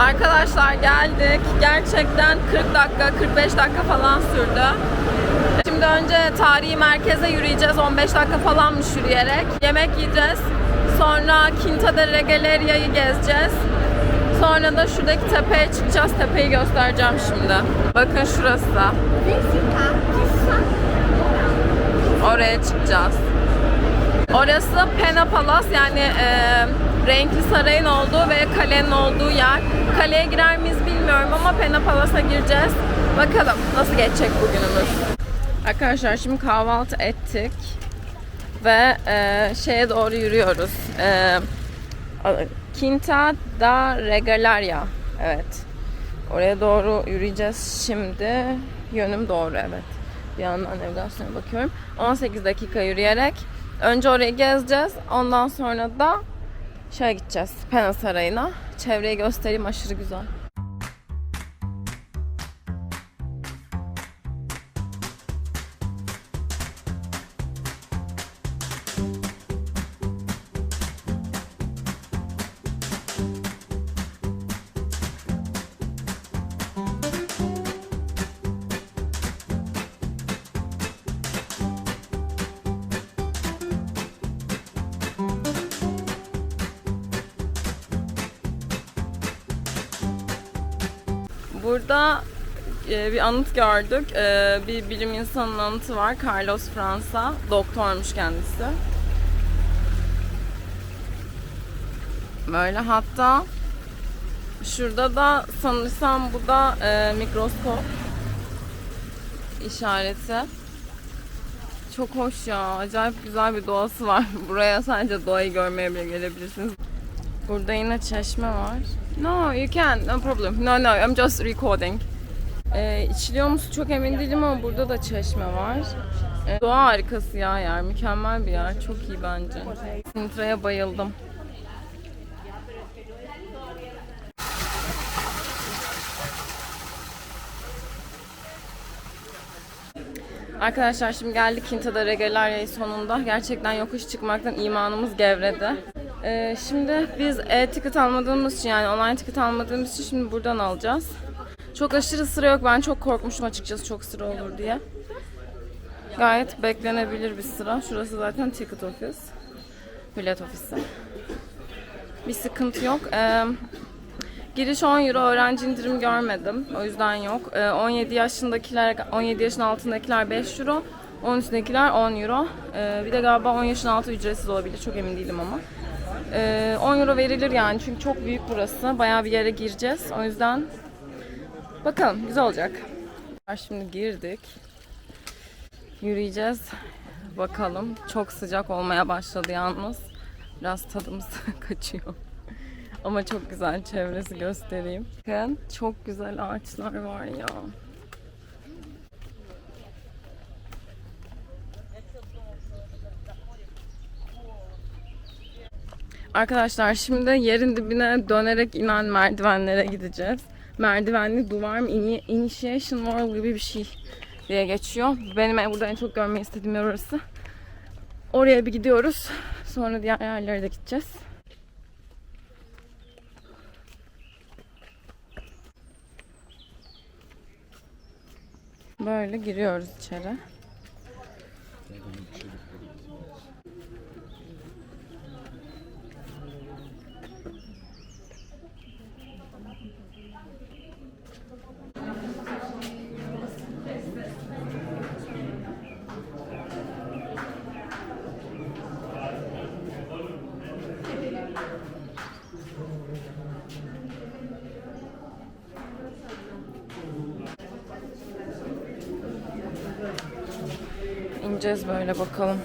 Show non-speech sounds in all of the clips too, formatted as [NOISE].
Arkadaşlar geldik. Gerçekten 40 dakika, 45 dakika falan sürdü. Şimdi önce tarihi merkeze yürüyeceğiz. 15 dakika falanmış yürüyerek. Yemek yiyeceğiz. Sonra Quinta de Regaleria'yı gezeceğiz. Sonra da şuradaki tepeye çıkacağız. Tepeyi göstereceğim şimdi. Bakın şurası. Oraya çıkacağız. Orası Pena Palace yani e, renkli sarayın olduğu ve kalenin olduğu yer. Kaleye girer miyiz bilmiyorum ama Pena Palace'a gireceğiz. Bakalım nasıl geçecek bugünümüz. Arkadaşlar şimdi kahvaltı ettik ve e, şeye doğru yürüyoruz. E, Quinta da Regalaria. Evet. Oraya doğru yürüyeceğiz şimdi. Yönüm doğru evet. Bir yandan navigasyona bakıyorum. 18 dakika yürüyerek önce orayı gezeceğiz. Ondan sonra da şeye gideceğiz. Pena Sarayı'na. Çevreyi göstereyim aşırı güzel. Burada e, bir anıt gördük. E, bir bilim insanının anıtı var. Carlos Fransa. Doktormuş kendisi. Böyle hatta şurada da sanırsam bu da e, mikroskop işareti. Çok hoş ya. Acayip güzel bir doğası var. [LAUGHS] Buraya sadece doğayı görmeye bile gelebilirsiniz. Burada yine çeşme var. No, you can. No problem. No, no, I'm just recording. Ee, içiliyor musun çok emin değilim ama burada da çeşme var. Ee, doğa harikası ya yer. Mükemmel bir yer. Çok iyi bence. Sintra'ya bayıldım. Arkadaşlar şimdi geldik Quinta Regalaria'yı sonunda. Gerçekten yokuş çıkmaktan imanımız gevredi. Ee, şimdi biz e-ticket almadığımız için yani online ticket almadığımız için şimdi buradan alacağız. Çok aşırı sıra yok. Ben çok korkmuştum açıkçası çok sıra olur diye. Gayet beklenebilir bir sıra. Şurası zaten ticket office. Bilet ofisi. Bir sıkıntı yok. Ee, Giriş 10 euro öğrenci indirim görmedim. O yüzden yok. Ee, 17 yaşındakiler, 17 yaşın altındakiler 5 euro. 10 üstündekiler 10 euro. Ee, bir de galiba 10 yaşın altı ücretsiz olabilir. Çok emin değilim ama. Ee, 10 euro verilir yani çünkü çok büyük burası. Bayağı bir yere gireceğiz. O yüzden bakalım güzel olacak. Şimdi girdik. Yürüyeceğiz. Bakalım. Çok sıcak olmaya başladı yalnız. Biraz tadımız [LAUGHS] kaçıyor. Ama çok güzel çevresi göstereyim. Çok güzel ağaçlar var ya. Arkadaşlar şimdi yerin dibine dönerek inen merdivenlere gideceğiz. Merdivenli duvar mı? Ini- Initiation Wall gibi bir şey diye geçiyor. Benim burada en çok görmeyi istediğim yer orası. Oraya bir gidiyoruz. Sonra diğer yerlere de gideceğiz. Böyle giriyoruz içeri. Böyle bakalım.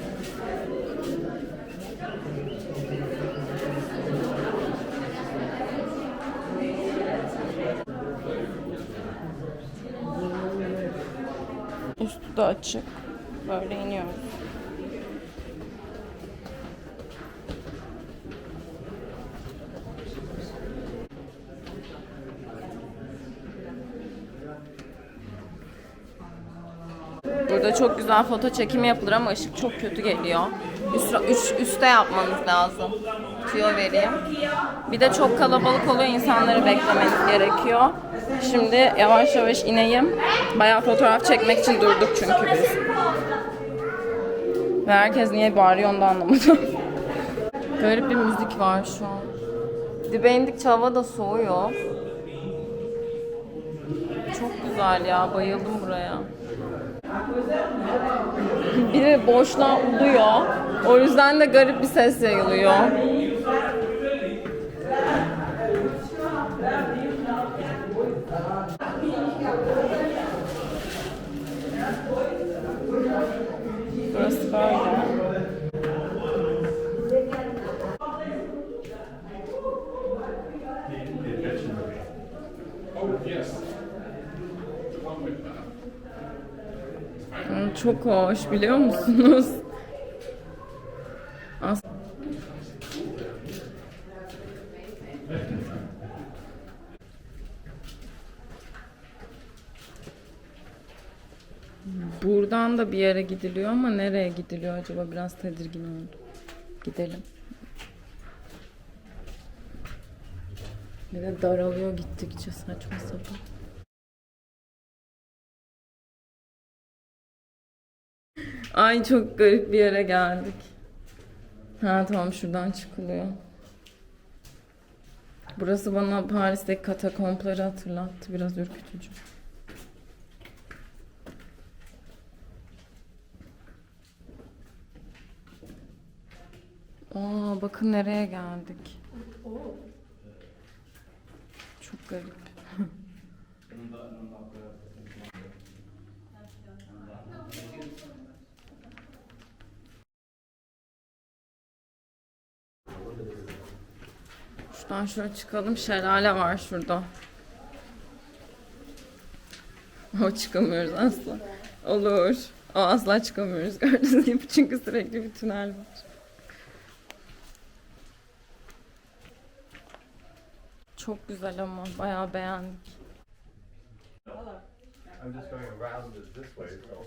Üstü de açık. Böyle iniyoruz. Çok güzel foto çekimi yapılır ama ışık çok kötü geliyor. Üst, üst, üste yapmanız lazım. tüyo vereyim. Bir de çok kalabalık oluyor insanları beklemeniz gerekiyor. Şimdi yavaş yavaş ineyim. Bayağı fotoğraf çekmek için durduk çünkü biz. Ve herkes niye bağırıyor onu da anlamadım. [LAUGHS] Garip bir müzik var şu an. Dibe indikçe hava da soğuyor. Çok güzel ya. Bayıldım buraya. Biri boşluğa uluyor. O yüzden de garip bir ses yayılıyor. Burası böyle. Hı, Çok hoş biliyor musunuz? As- Buradan da bir yere gidiliyor ama nereye gidiliyor acaba? Biraz tedirgin oldum. Gidelim. Bir de daralıyor gittikçe saçma sapan. Ay çok garip bir yere geldik. Ha tamam şuradan çıkılıyor. Burası bana Paris'teki katakompları hatırlattı. Biraz ürkütücü. Aa bakın nereye geldik. Çok garip. Şuradan şöyle çıkalım. Şelale var şurada. O çıkamıyoruz asla. Olur. O asla çıkamıyoruz gördüğünüz gibi. Çünkü sürekli bir tünel var. Çok güzel ama bayağı beğendik. I'm just going around it this way, so.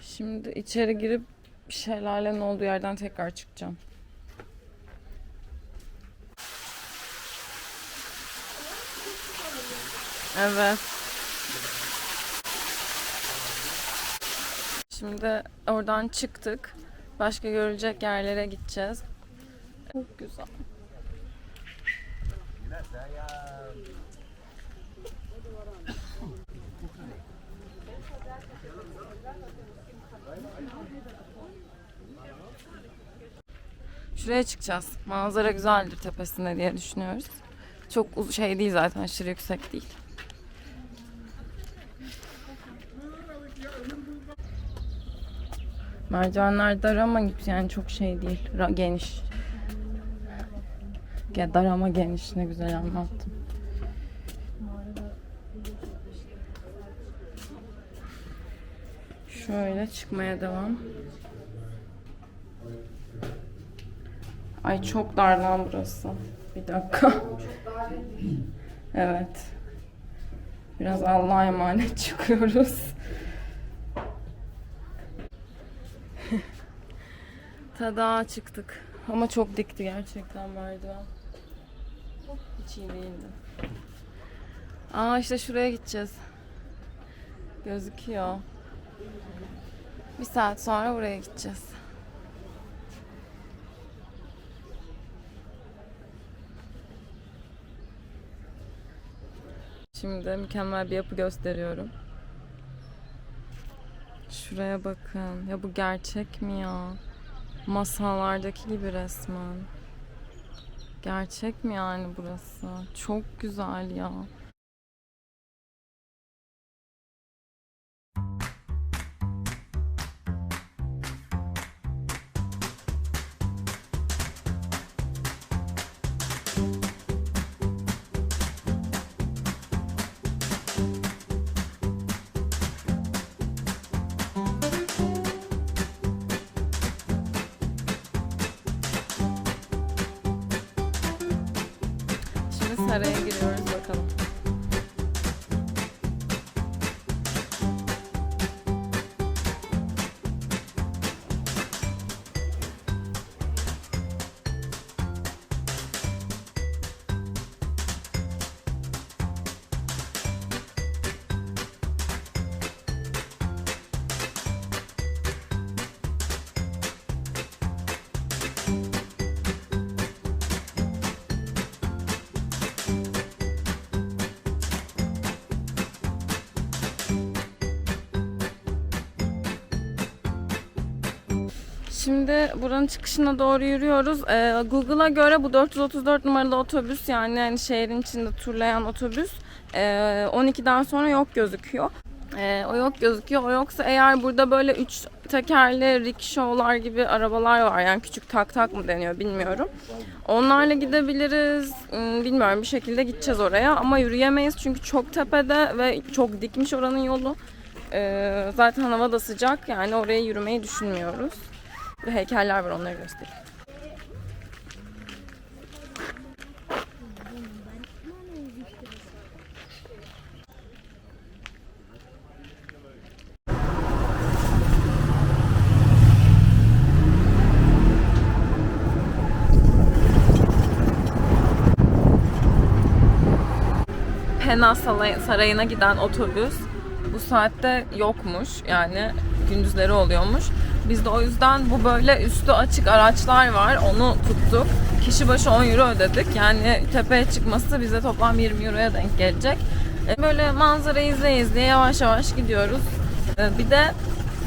Şimdi içeri girip şelalenin olduğu yerden tekrar çıkacağım. Evet. Şimdi oradan çıktık. Başka görülecek yerlere gideceğiz. Çok güzel. Şuraya çıkacağız. Manzara güzeldir tepesinde diye düşünüyoruz. Çok şey değil zaten aşırı yüksek değil. Merdivenler dar ama yani çok şey değil. Ra- geniş. Ya dar ama geniş ne güzel anlattım. Şöyle çıkmaya devam. Ay çok dar lan burası. Bir dakika. Evet. Biraz Allah'a emanet [LAUGHS] çıkıyoruz. Tada çıktık. Ama çok dikti gerçekten merdiven. Hiç iyi değildi. Aa işte şuraya gideceğiz. Gözüküyor. Bir saat sonra buraya gideceğiz. Şimdi mükemmel bir yapı gösteriyorum. Şuraya bakın. Ya bu gerçek mi ya? Masallardaki gibi resmen. Gerçek mi yani burası? Çok güzel ya. Şimdi saraya giriyoruz Şimdi buranın çıkışına doğru yürüyoruz. Ee, Google'a göre bu 434 numaralı otobüs yani, yani şehrin içinde turlayan otobüs ee, 12'den sonra yok gözüküyor. Ee, o yok gözüküyor. O yoksa eğer burada böyle üç tekerli rickshaw gibi arabalar var. Yani küçük tak tak mı deniyor bilmiyorum. Onlarla gidebiliriz. Hmm, Bilmiyorum bir şekilde gideceğiz oraya ama yürüyemeyiz çünkü çok tepede ve çok dikmiş oranın yolu. Ee, zaten hava da sıcak yani oraya yürümeyi düşünmüyoruz. Ve heykeller var onları göstereyim. Pena Sarayı'na giden otobüs bu saatte yokmuş. Yani gündüzleri oluyormuş. Biz de o yüzden bu böyle üstü açık araçlar var. Onu tuttuk. Kişi başı 10 euro ödedik. Yani tepeye çıkması bize toplam 20 euroya denk gelecek. E, Böyle manzarayı izleye izleye yavaş yavaş gidiyoruz. E, Bir de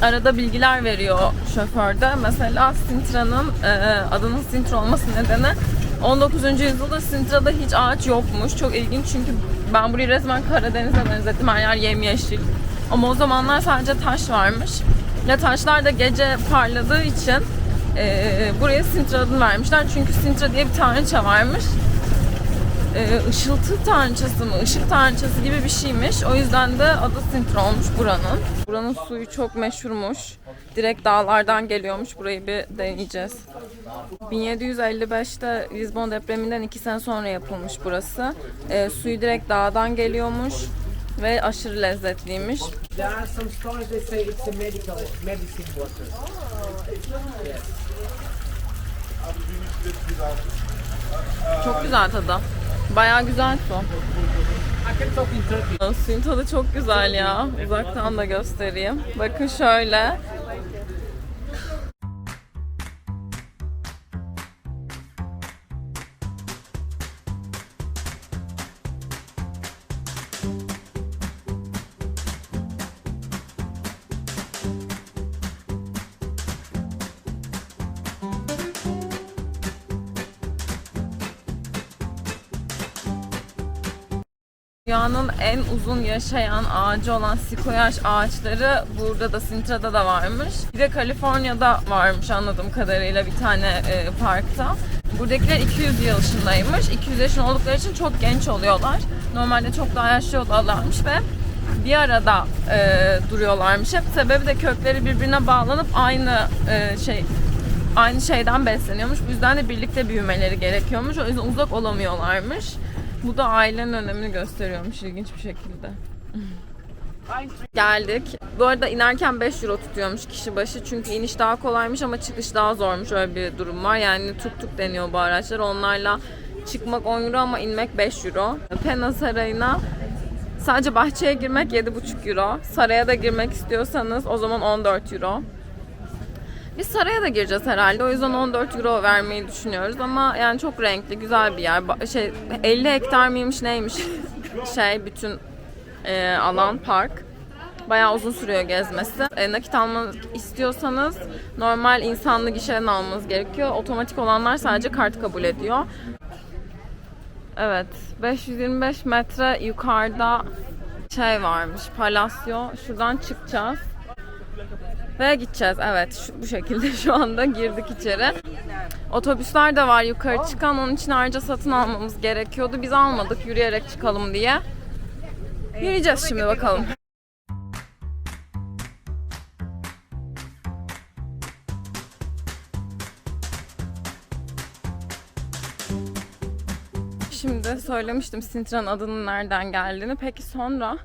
arada bilgiler veriyor şoför de. Mesela Sintra'nın e, adının Sintra olması nedeni 19. yüzyılda Sintra'da hiç ağaç yokmuş. Çok ilginç çünkü ben burayı resmen Karadeniz'e benzettim. Her yer yemyeşil. Ama o zamanlar sadece taş varmış. Ve taşlar da gece parladığı için e, buraya Sintra adını vermişler. Çünkü Sintra diye bir tanrıça varmış. E, ışıltı tanrıçası mı, ışık tanrıçası gibi bir şeymiş. O yüzden de adı Sintra olmuş buranın. Buranın suyu çok meşhurmuş. Direkt dağlardan geliyormuş. Burayı bir deneyeceğiz. 1755'te Lisbon depreminden iki sene sonra yapılmış burası. E, suyu direkt dağdan geliyormuş ve aşırı lezzetliymiş. There are some stories that say it's a medical medicine water. Çok güzel tadı. Bayağı güzel su. Suyun tadı çok güzel ya. Uzaktan da göstereyim. Bakın şöyle. Dünyanın en uzun yaşayan ağacı olan sikoyaş ağaçları burada da Sintra'da da varmış. Bir de Kaliforniya'da varmış anladığım kadarıyla bir tane e, parkta. Buradakiler 200 yaşındaymış. 200 yaşında oldukları için çok genç oluyorlar. Normalde çok daha yaşlı oluyorlarmış ve bir arada e, duruyorlarmış. Hep sebebi de kökleri birbirine bağlanıp aynı e, şey aynı şeyden besleniyormuş. Bu yüzden de birlikte büyümeleri gerekiyormuş. O yüzden uzak olamıyorlarmış. Bu da ailenin önemini gösteriyormuş ilginç bir şekilde. Geldik. Bu arada inerken 5 euro tutuyormuş kişi başı. Çünkü iniş daha kolaymış ama çıkış daha zormuş. Öyle bir durum var. Yani tuk tuk deniyor bu araçlar. Onlarla çıkmak 10 euro ama inmek 5 euro. Pena Sarayı'na sadece bahçeye girmek 7,5 euro. Saraya da girmek istiyorsanız o zaman 14 euro. Biz saraya da gireceğiz herhalde. O yüzden 14 euro vermeyi düşünüyoruz ama yani çok renkli, güzel bir yer. Ba- Şey 50 hektar mıymış neymiş? [LAUGHS] şey bütün e, alan park. Bayağı uzun sürüyor gezmesi. E, nakit almak istiyorsanız normal insanlı gişeden almanız gerekiyor. Otomatik olanlar sadece kart kabul ediyor. Evet, 525 metre yukarıda şey varmış, palasyo. Şuradan çıkacağız. Ve gideceğiz. Evet şu, bu şekilde [LAUGHS] şu anda girdik içeri. Otobüsler de var yukarı çıkan. Onun için ayrıca satın almamız gerekiyordu. Biz almadık yürüyerek çıkalım diye. Yürüyeceğiz şimdi bakalım. Şimdi söylemiştim Sintra'nın adının nereden geldiğini. Peki sonra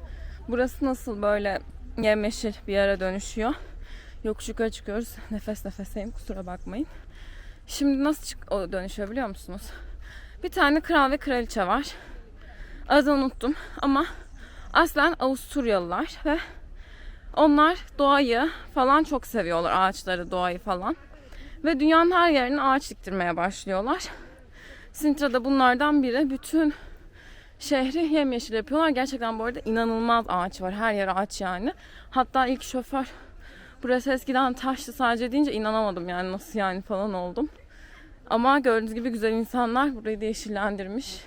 burası nasıl böyle yemyeşil bir yere dönüşüyor? Yokuş yukarı çıkıyoruz. [LAUGHS] Nefes nefeseyim kusura bakmayın. Şimdi nasıl çık o dönüşüyor biliyor musunuz? Bir tane kral ve kraliçe var. Adını unuttum ama aslen Avusturyalılar ve onlar doğayı falan çok seviyorlar. Ağaçları, doğayı falan. Ve dünyanın her yerine ağaç diktirmeye başlıyorlar. Sintra'da bunlardan biri. Bütün şehri yemyeşil yapıyorlar. Gerçekten bu arada inanılmaz ağaç var. Her yer ağaç yani. Hatta ilk şoför Burası eskiden taştı sadece deyince inanamadım yani nasıl yani falan oldum. Ama gördüğünüz gibi güzel insanlar burayı da yeşillendirmiş.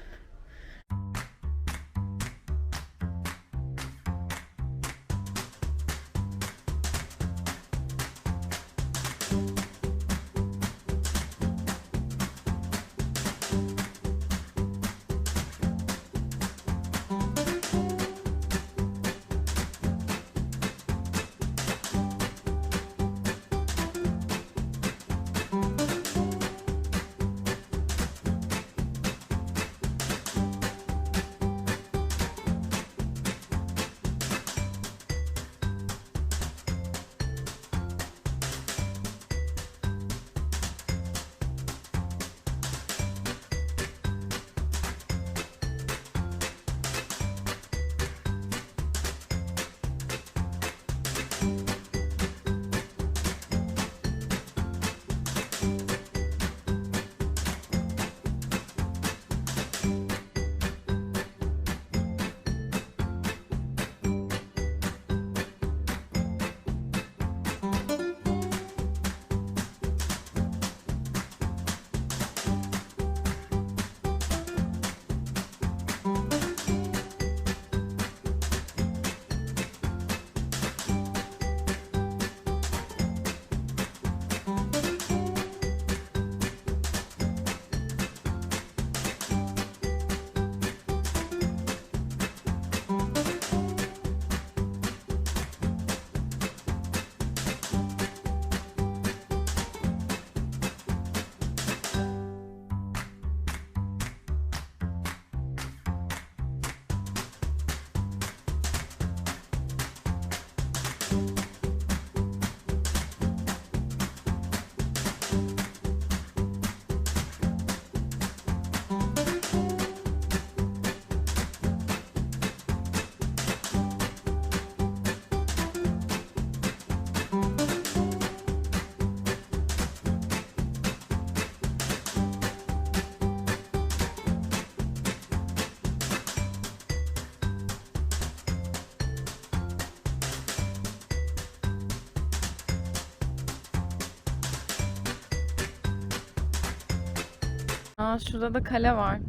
Aa, şurada da kale var.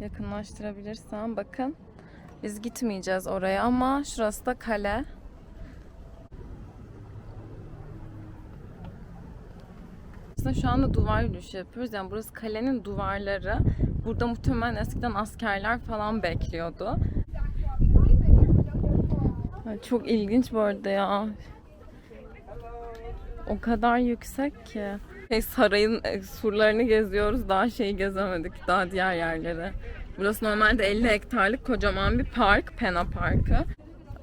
Yakınlaştırabilirsem bakın. Biz gitmeyeceğiz oraya ama şurası da kale. Aslında şu anda duvar yürüyüşü yapıyoruz. Yani burası kalenin duvarları. Burada muhtemelen eskiden askerler falan bekliyordu. Çok ilginç bu arada ya. O kadar yüksek ki. Şey, sarayın e, surlarını geziyoruz. Daha şeyi gezemedik. Daha diğer yerleri. Burası normalde 50 hektarlık kocaman bir park. Pena Parkı.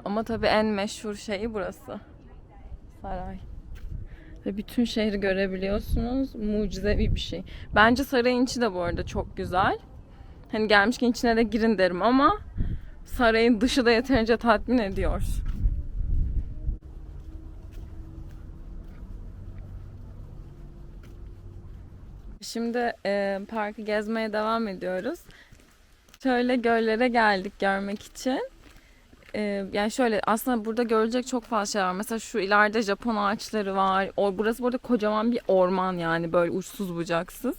Ama tabii en meşhur şeyi burası. Saray. Ve bütün şehri görebiliyorsunuz. Mucizevi bir şey. Bence sarayın içi de bu arada çok güzel. Hani gelmişken içine de girin derim ama sarayın dışı da yeterince tatmin ediyor. Şimdi e, parkı gezmeye devam ediyoruz. Şöyle göllere geldik görmek için. E, yani şöyle aslında burada görülecek çok fazla şey var. Mesela şu ileride Japon ağaçları var. O, burası burada kocaman bir orman yani böyle uçsuz bucaksız.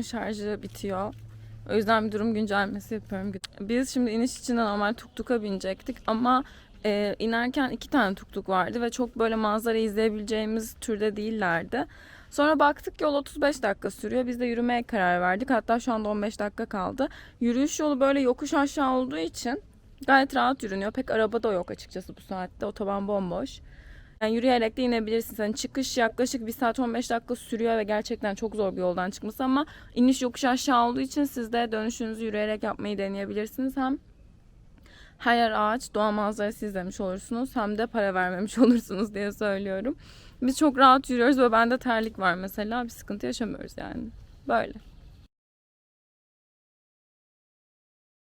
Kameramın şarjı bitiyor. O yüzden bir durum güncellemesi yapıyorum. Biz şimdi iniş için de normal tuktuka binecektik ama e, inerken iki tane tuktuk vardı ve çok böyle manzara izleyebileceğimiz türde değillerdi. Sonra baktık yol 35 dakika sürüyor. Biz de yürümeye karar verdik. Hatta şu anda 15 dakika kaldı. Yürüyüş yolu böyle yokuş aşağı olduğu için gayet rahat yürünüyor. Pek araba da yok açıkçası bu saatte. Otoban bomboş. Yani yürüyerek de inebilirsiniz. Hani çıkış yaklaşık 1 saat 15 dakika sürüyor ve gerçekten çok zor bir yoldan çıkması ama iniş yokuş aşağı olduğu için siz de dönüşünüzü yürüyerek yapmayı deneyebilirsiniz. Hem her yer ağaç, doğa manzarası izlemiş olursunuz hem de para vermemiş [LAUGHS] olursunuz diye söylüyorum. Biz çok rahat yürüyoruz ve bende terlik var mesela. Bir sıkıntı yaşamıyoruz yani. Böyle.